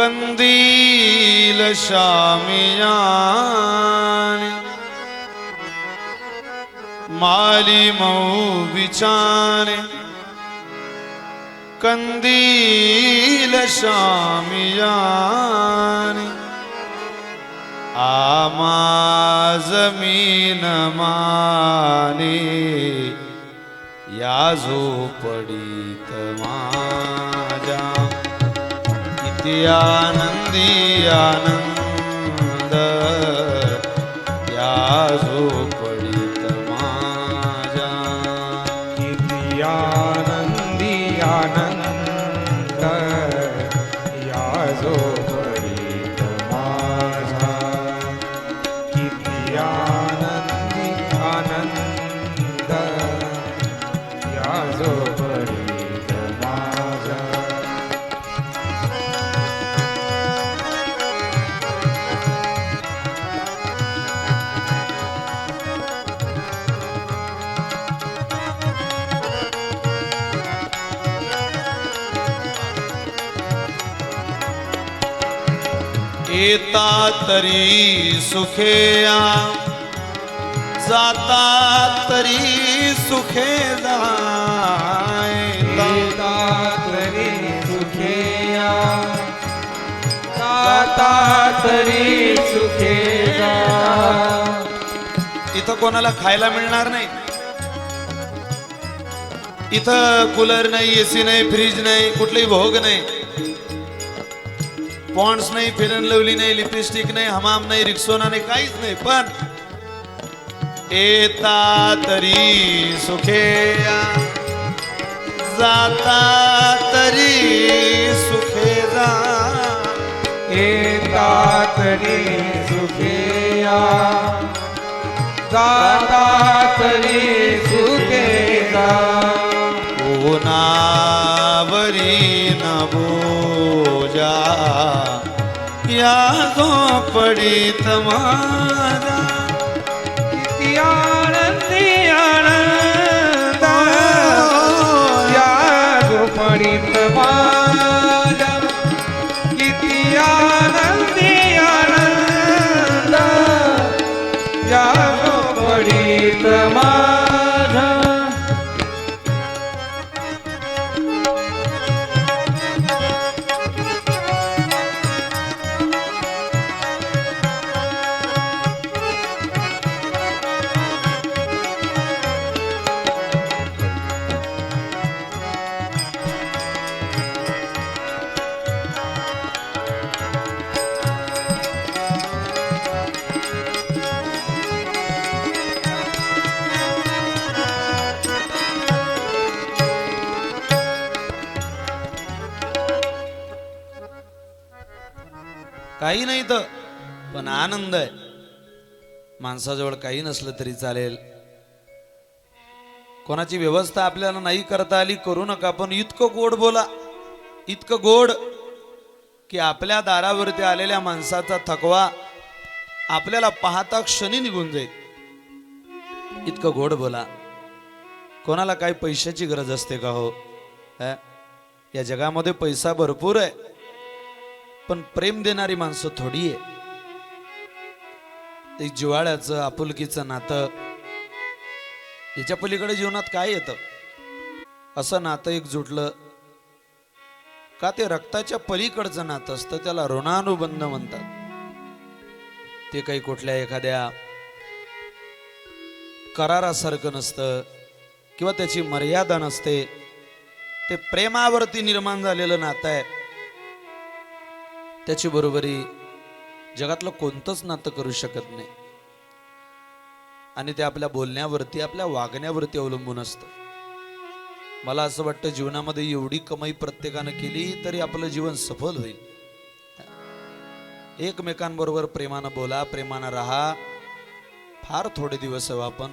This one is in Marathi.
कंदील शामियाने। माली मऊ बिछाने कंदील शामियाने। आमा जमीन माने या झोपडीत माझ्या किती आनंदी आनंद. या झोपडीत माझ्या. किती येता तरी सुखेया जाता तरी सुखे येता तरी सुखेया जाता तरी सुखे इथं कोणाला खायला मिळणार नाही. इथं कूलर नाही एसी नाही फ्रीज नाही कुठलीही भोग नाही. पॉन्ड्स नाही फिरन लवली नाही लिपस्टिक नाही हमाम नाही रिक्सोना नाही काहीच नाही. पण येता तरी सुखे जाता तरी सुखे जा येता तरी सुखे जाता तरी बोजा या झोपडीत माझा किती आनंदी काही नाही तर पण आनंद आहे. माणसाजवळ काही नसलं तरी चालेल. कोणाची व्यवस्था आपल्याला नाही करता आली करू नका पण इतकं गोड बोला इतकं गोड की आपल्या दारावरती आलेल्या माणसाचा थकवा आपल्याला पाहता क्षणी निघून जाईल. इतकं गोड बोला. कोणाला काही पैशाची गरज असते का हो? या जगामध्ये पैसा भरपूर आहे. पण प्रेम देणारी माणसं थोडी आहे. एक जिवाळ्याचं आपुलकीचं नातं याच्या पलीकडे जीवनात काय येतं? असं नातं एक जुटलं का ते रक्ताच्या पलीकडचं नातं असतं त्याला ऋणानुबंध म्हणतात. ते काही कुठल्या एखाद्या करारासारखं नसतं किंवा त्याची मर्यादा नसते. ते प्रेमावरती निर्माण झालेलं नातं आहे. त्याची बरोबरी जगातलं कोणतंच नातं करू शकत नाही. आणि ते आपल्या बोलण्यावरती आपल्या वागण्यावरती अवलंबून असतं. मला असं वाटतं जीवनामध्ये एवढी कमाई प्रत्येकानं केली तरी आपलं जीवन सफल होईल. एकमेकांबरोबर प्रेमानं बोला प्रेमानं राहा. फार थोडे दिवस आहे आपण.